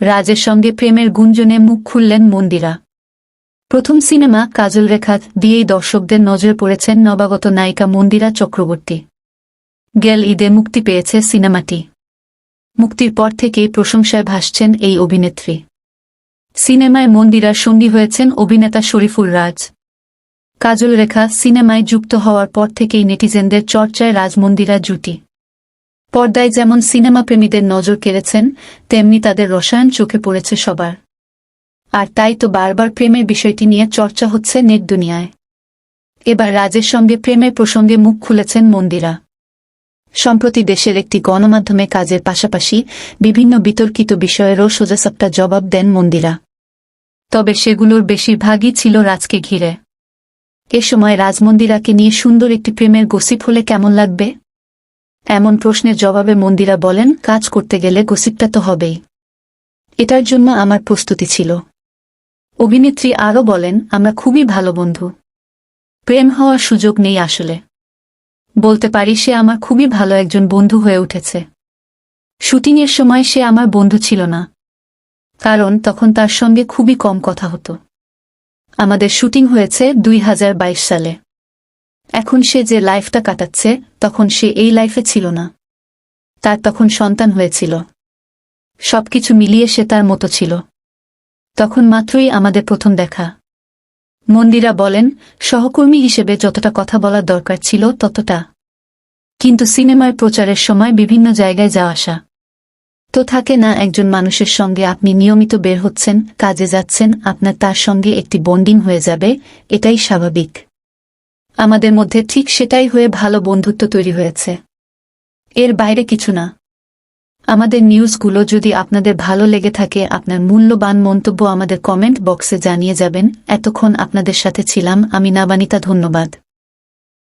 রাজের সঙ্গে প্রেমের গুঞ্জনে মুখ খুললেন মন্দিরা। প্রথম সিনেমা কাজল রেখা দিয়েই দর্শকদের নজরে পড়েছেন নবাগত নায়িকা মন্দিরা চক্রবর্তী। গেল ঈদে মুক্তি পেয়েছে সিনেমাটি। মুক্তির পর থেকেই প্রশংসায় ভাসছেন এই অভিনেত্রী। সিনেমায় মন্দিরার সঙ্গী হয়েছেন অভিনেতা শরীফুল রাজ। কাজল রেখা সিনেমায় যুক্ত হওয়ার পর থেকেই নেটিজেনদের চর্চায় রাজমন্দিরা জুটি। পর্দায় যেমন সিনেমা প্রেমীদের নজর কেড়েছেন, তেমনি তাদের রসায়ন চোখে পড়েছে সবার। আর তাই তো বারবার প্রেমের বিষয়টি নিয়ে চর্চা হচ্ছে নেট দুনিয়ায়। এবার রাজের সঙ্গে প্রেমের প্রসঙ্গে মুখ খুলেছেন মন্দিরা। সম্প্রতি দেশের একটি গণমাধ্যমে কাজের পাশাপাশি বিভিন্ন বিতর্কিত বিষয়েরও সোজাসাপটা জবাব দেন মন্দিরা। তবে সেগুলোর বেশিরভাগই ছিল রাজকে ঘিরে। এ সময় রাজমন্দিরাকে নিয়ে সুন্দর একটি প্রেমের গসিপ হলে কেমন লাগবে? এমন প্রশ্নের জবাবে মন্দিরা বলেন, কাজ করতে গেলে গসিপটা তো হবেই। এটার জন্য আমার প্রস্তুতি ছিল। অভিনেত্রী আরও বলেন, আমরা খুবই ভালো বন্ধু। প্রেম হওয়ার সুযোগ নেই আসলে। বলতে পারি সে আমার খুবই ভালো একজন বন্ধু হয়ে উঠেছে। শুটিংয়ের সময় সে আমার বন্ধু ছিল না। কারণ তখন তার সঙ্গে খুবই কম কথা হতো। আমাদের শুটিং হয়েছে দুই হাজার বাইশ সালে। এখন সে যে লাইফটা কাটাচ্ছে, তখন সে এই লাইফে ছিল না। তার তখন সন্তান হয়েছিল। সবকিছু মিলিয়ে সে তার মতো ছিল। তখন মাত্রই আমাদের প্রথম দেখা। মন্দিরা বলেন, সহকর্মী হিসেবে যতটা কথা বলার দরকার ছিল ততটা। কিন্তু সিনেমার প্রচারের সময় বিভিন্ন জায়গায় যাওয়া আসা। তো থাকে না একজন মানুষের সঙ্গে আপনি নিয়মিত বের হচ্ছেন, কাজে যাচ্ছেন, আপনার তার সঙ্গে একটি বন্ডিং হয়ে যাবে, এটাই স্বাভাবিক। আমাদের মধ্যে ঠিক সেটাই হয়ে ভালো বন্ধুত্ব তৈরি হয়েছে। এর বাইরে কিছু না। আমাদের নিউজগুলো যদি আপনাদের ভালো লেগে থাকে, আপনার মূল্যবান মন্তব্য আমাদের কমেন্ট বক্সে জানিয়ে যাবেন। এতক্ষণ আপনাদের সাথে ছিলাম আমি, নাবানিতা, ধন্যবাদ।